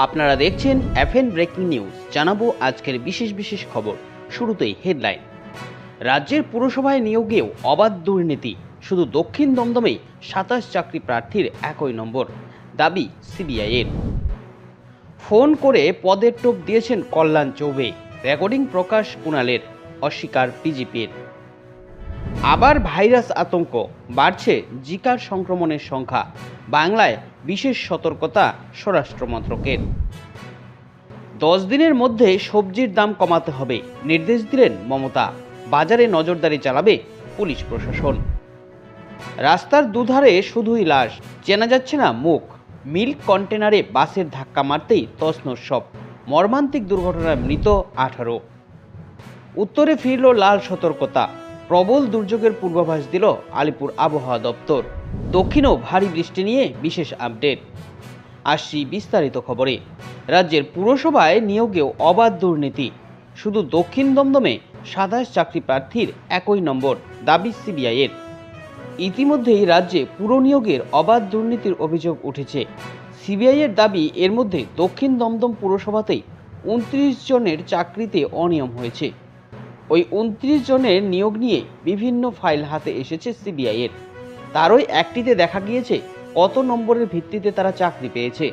আপনারা দেখছেন FN breaking news. জানাব আজকের বিশেষ বিশেষ খবর। শুরুতেই হেডলাইন। রাজ্যের পুরসভায় নিয়োগেও অবাধ দুর্নীতি। শুধু দক্ষিণ দমদমেই সাতাশ চাকরি প্রার্থীর একই নম্বর। দাবি সিবিআইয়ের। ফোন করে পদের টোপ দিয়েছেন কল্যাণ চৌবে। রেকর্ডিং প্রকাশ কুণালের, অস্বীকার বিজেপির। আবার ভাইরাস আতঙ্ক। বাড়ছে জিকার সংক্রমণের সংখ্যা। বাংলায় বিশেষ সতর্কতা স্বরাষ্ট্র মন্ত্রকের। দশ দিনের মধ্যে সবজির দাম কমাতে হবে, নির্দেশ দিলেন মমতা। বাজারে নজরদারি চালাবে পুলিশ প্রশাসন। রাস্তার দুধারে শুধুই লাশ, চেনা যাচ্ছে না মুখ। মিল্ক কন্টেনারে বাসের ধাক্কা মারতেই তছনছ সব, মর্মান্তিক দুর্ঘটনায় মৃত আঠারো। উত্তরে ফিরল লাল সতর্কতা, প্রবল দুর্যোগের পূর্বাভাস দিল আলিপুর আবহাওয়া দপ্তর। দক্ষিণেও ভারী বৃষ্টি নিয়ে বিশেষ আপডেট। আসছি বিস্তারিত খবরে। রাজ্যের পুরসভায় নিয়োগেও অবাধ দুর্নীতি। শুধু দক্ষিণ দমদমে সাতাশ চাকরি প্রার্থীর একই নম্বর, দাবি সিবিআইয়ের। ইতিমধ্যেই রাজ্যে পুর নিয়োগের অবাধ দুর্নীতির অভিযোগ উঠেছে। সিবিআইয়ের দাবি, এর মধ্যে দক্ষিণ দমদম পুরসভাতেই উনত্রিশ জনের চাকরিতে অনিয়ম হয়েছে। ওই উনত্রিশ জনের নিয়োগ নিয়ে বিভিন্ন ফাইল হাতে এসেছে সিবিআইয়ের। তারই একটিতে দেখা গিয়েছে কত নম্বরের ভিত্তিতে তারা চাকরি পেয়েছে।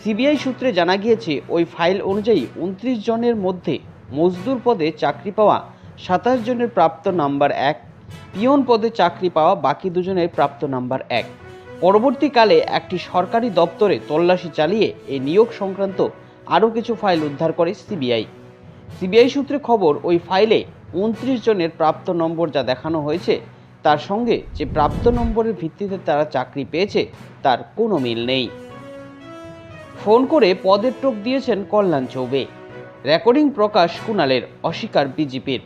সিবিআই সূত্রে জানা গিয়েছে, ওই ফাইল অনুযায়ী উনত্রিশ জনের মধ্যে মজদুর পদে চাকরি পাওয়া সাতাশ জনের প্রাপ্ত নাম্বার এক, পিয়ন পদে চাকরি পাওয়া বাকি দুজনের প্রাপ্ত নাম্বার এক। পরবর্তীকালে একটি সরকারি দপ্তরে তল্লাশি চালিয়ে এই নিয়োগ সংক্রান্ত আরও কিছু ফাইল উদ্ধার করে সিবিআই। সিবিআই সূত্রে খবর, ওই ফাইলে উনত্রিশ জনের প্রাপ্ত নম্বর যা দেখানো হয়েছে তার সঙ্গে যে প্রাপ্ত নম্বরের ভিত্তিতে তারা চাকরি পেয়েছে, তার কোনো মিল নেই। ফোন করে পদের টোপ দিয়েছেন কল্যাণ চৌবে। রেকর্ডিং প্রকাশ কুণালের অস্বীকার বিজেপির।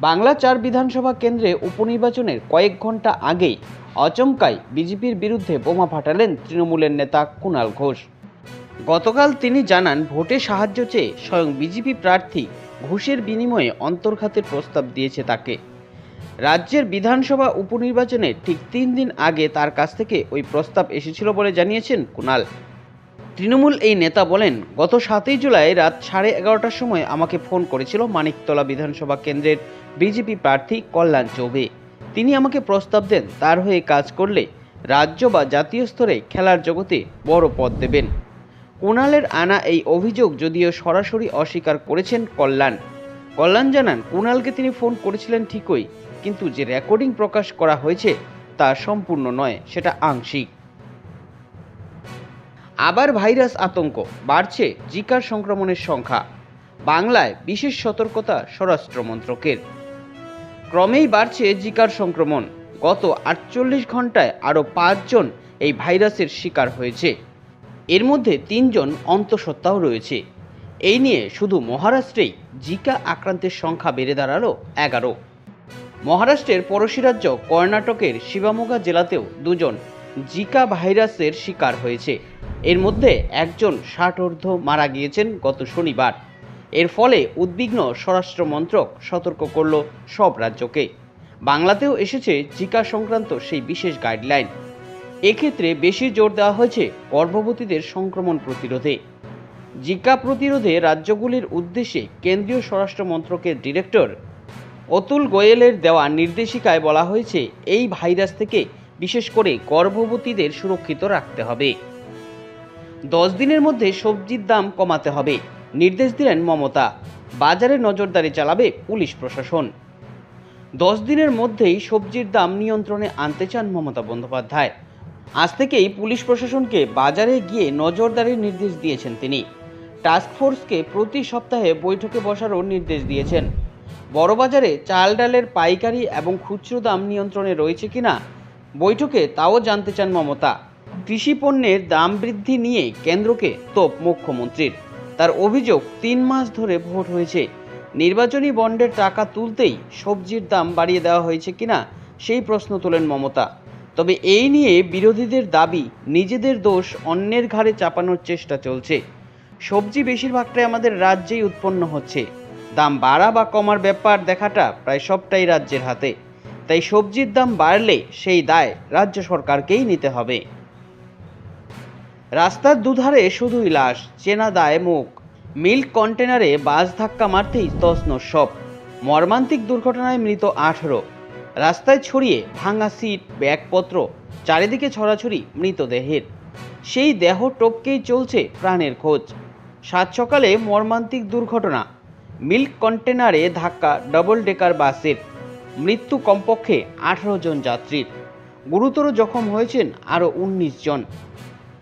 বাংলা চার বিধানসভা কেন্দ্রে উপনির্বাচনের কয়েক ঘণ্টা আগেই অচমকায় বিজেপির বিরুদ্ধে বোমা ফাটালেন তৃণমূলের নেতা কুণাল ঘোষ। গতকাল তিনি জানান, ভোটে সাহায্য চেয়ে স্বয়ং বিজেপি প্রার্থী ঘুষের বিনিময়ে অন্তর্ঘাতের প্রস্তাব দিয়েছে তাকে। রাজ্যের বিধানসভা উপনির্বাচনে ঠিক তিন দিন আগে তার কাছ থেকে ওই প্রস্তাব এসেছিল বলে জানিয়েছেন কুণাল তৃণমূল এই নেতা বলেন, গত সাতই জুলাই রাত সাড়ে এগারোটার সময় আমাকে ফোন করেছিল মানিকতলা বিধানসভা কেন্দ্রের বিজেপি প্রার্থী কল্যাণ চৌবে তিনি আমাকে প্রস্তাব দেন, তার হয়ে কাজ করলে রাজ্য বা জাতীয় স্তরে খেলার জগতে বড় পদ দেবেন। কুণালের আনা এই অভিযোগ যদিও সরাসরি অস্বীকার করেছেন কল্যাণ। কল্যাণ জানান কুণালকে তিনি ফোন করেছিলেন ঠিকই কিন্তু যে রেকর্ডিং প্রকাশ করা হয়েছে তা সম্পূর্ণ নয়, সেটা আংশিক। আবার ভাইরাস আতঙ্ক, বাড়ছে জিকার সংক্রমণের সংখ্যা। বাংলায় বিশেষ সতর্কতা স্বরাষ্ট্র মন্ত্রকের। ক্রমেই বাড়ছে জিকার সংক্রমণ। গত আটচল্লিশ ঘন্টায় আরও পাঁচজন এই ভাইরাসের শিকার হয়েছে। এর মধ্যে তিনজন অন্তঃসত্ত্বাও রয়েছে। এই নিয়ে শুধু মহারাষ্ট্রেই জিকা আক্রান্তের সংখ্যা বেড়ে দাঁড়াল এগারো। মহারাষ্ট্রের পড়শি রাজ্য কর্ণাটকের শিবামোগা জেলাতেও দুজন জিকা ভাইরাসের শিকার হয়েছে। এর মধ্যে একজন ষাটর্ধ মারা গিয়েছেন গত শনিবার। এর ফলে উদ্বিগ্ন স্বরাষ্ট্র মন্ত্রক সতর্ক করল সব রাজ্যকে। বাংলাতেও এসেছে জিকা সংক্রান্ত সেই বিশেষ গাইডলাইন। এক্ষেত্রে বেশি জোর দেওয়া হয়েছে গর্ভবতীদের সংক্রমণ প্রতিরোধে। জিকা প্রতিরোধে রাজ্যগুলির উদ্দেশ্যে কেন্দ্রীয় স্বরাষ্ট্র মন্ত্রকের ডিরেক্টর অতুল গোয়েলের দেওয়া নির্দেশিকায় বলা হয়েছে, এই ভাইরাস থেকে বিশেষ করে গর্ভবতীদের সুরক্ষিত রাখতে হবে। দশ দিনের মধ্যে সবজির দাম কমাতে হবে, নির্দেশ দিলেন মমতা। বাজারে নজরদারি চালাবে পুলিশ প্রশাসন। দশ দিনের মধ্যেই সবজির দাম নিয়ন্ত্রণে আনতে চান মমতা বন্দ্যোপাধ্যায়। আজ থেকেই পুলিশ প্রশাসনকে বাজারে গিয়ে নজরদারির নির্দেশ দিয়েছেন তিনি। টাস্ক ফোর্সকে প্রতি সপ্তাহে বৈঠকে বসারও নির্দেশ দিয়েছেন। বড়বাজারে চাল ডালের পাইকারি এবং খুচরো দাম নিয়ন্ত্রণে রয়েছে কিনা বৈঠকে তাও জানতে চান মমতা। কৃষি পণ্যের দাম বৃদ্ধি নিয়ে কেন্দ্রকে তোপ মুখ্যমন্ত্রীর। তার অভিযোগ তিন মাস ধরে ভোট হয়েছে। নির্বাচনী বন্ডের টাকা তুলতেই সবজির দাম বাড়িয়ে দেওয়া হয়েছে কিনা সেই প্রশ্ন তোলেন মমতা। তবে এই নিয়ে বিরোধীদের দাবি, নিজেদের দোষ অন্যের ঘাড়ে চাপানোর চেষ্টা চলছে। সবজি বেশিরভাগটাই আমাদের রাজ্যেই উৎপন্ন হচ্ছে। দাম বাড়া বা কমার ব্যাপার দেখাটা প্রায় সবটাই রাজ্যের হাতে। তাই সবজির দাম বাড়লে সেই দায় রাজ্য সরকারকেই নিতে হবে। রাস্তার দুধারে শুধুই লাশ, চেনা দায় মুখ। মিল্ক কন্টেনারে বাস ধাক্কা মারতেই তছনছ সব। মর্মান্তিক দুর্ঘটনায় মৃত আঠেরো। রাস্তায় ছড়িয়ে ভাঙা সিট, ব্যাগপত্র, চারিদিকে ছড়াছড়ি মৃতদেহের সেই দেহ টপকেই চলছে প্রাণের খোঁজ। সাত সকালে মর্মান্তিক দুর্ঘটনা মিল্ক কন্টেনারে ধাক্কা ডবল ডেকার বাসের মৃত্যু কমপক্ষে আঠারো জন যাত্রীর। গুরুতর জখম হয়েছেন আরও উনিশ জন।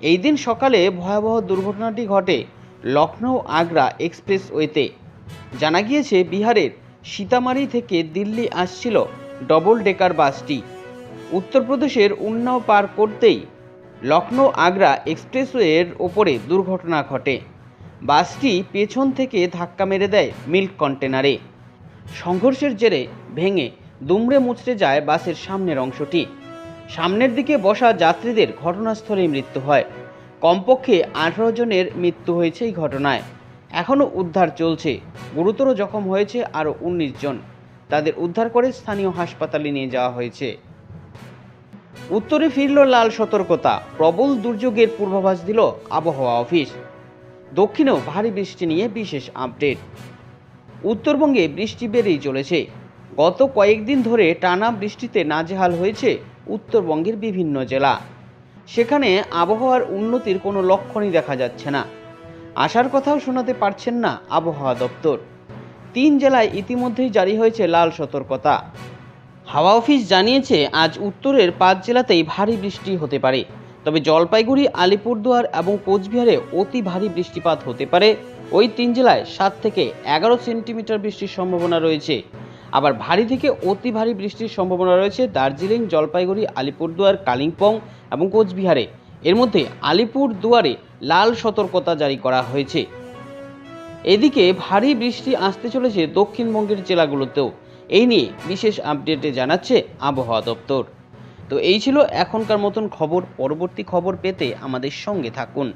এই দিন সকালে ভয়াবহ দুর্ঘটনাটি ঘটে লখনৌ আগ্রা এক্সপ্রেসওয়েতে। জানা গিয়েছে, বিহারের সীতামারি থেকে দিল্লি আসছিল ডবল ডেকার বাসটি। উত্তরপ্রদেশের উন্নাও পার করতেই লখনৌ আগ্রা এক্সপ্রেসওয়ের ওপরে দুর্ঘটনা ঘটে। বাসটি পেছন থেকে ধাক্কা মেরে দেয় মিল্ক কন্টেনারে। সংঘর্ষের জেরে ভেঙে দুমড়ে মুচড়ে যায় বাসের সামনের অংশটি। সামনের দিকে বসা যাত্রীদের ঘটনাস্থলেই মৃত্যু হয়। কমপক্ষে আঠারো জনের মৃত্যু হয়েছে এই ঘটনায়। এখনও উদ্ধার চলছে। গুরুতর জখম হয়েছে আরও উনিশ জন। তাদের উদ্ধার করে স্থানীয় হাসপাতালে নিয়ে যাওয়া হয়েছে। উত্তরে ফিরল লাল সতর্কতা। প্রবল দুর্যোগের পূর্বাভাস দিল আবহাওয়া অফিস। দক্ষিণেও ভারী বৃষ্টি নিয়ে বিশেষ আপডেট। উত্তরবঙ্গে বৃষ্টি বেড়েই চলেছে। গত কয়েকদিন ধরে টানা বৃষ্টিতে নাজেহাল হয়েছে উত্তরবঙ্গের বিভিন্ন জেলা। সেখানে আবহাওয়ার উন্নতির কোনো লক্ষণই দেখা যাচ্ছে না। আসার কথাও শোনাতে পারছেন না আবহাওয়া দপ্তর। তিন জেলায় ইতিমধ্যেই জারি হয়েছে লাল সতর্কতা। হাওয়া অফিস জানিয়েছে, আজ উত্তরের পাঁচ জেলাতেই ভারী বৃষ্টি হতে পারে। তবে জলপাইগুড়ি, আলিপুরদুয়ার এবং কোচবিহারে অতি ভারী বৃষ্টিপাত হতে পারে। ওই তিন জেলায় সাত থেকে এগারো সেন্টিমিটার বৃষ্টির সম্ভাবনা রয়েছে। আবার ভারী থেকে অতি ভারী বৃষ্টির সম্ভাবনা রয়েছে দার্জিলিং, জলপাইগুড়ি, আলিপুরদুয়ার, কালিম্পং এবং কোচবিহারে। এর মধ্যে আলিপুর দুয়ারে লাল সতর্কতা জারি করা হয়েছে। এদিকে ভারী বৃষ্টি আসতে চলেছে দক্ষিণবঙ্গের জেলাগুলোতেও। এই নিয়ে বিশেষ আপডেটে জানাচ্ছে আবহাওয়া দপ্তর। তো এই ছিল এখনকার মতন খবর। পরবর্তী খবর পেতে আমাদের সঙ্গে থাকুন।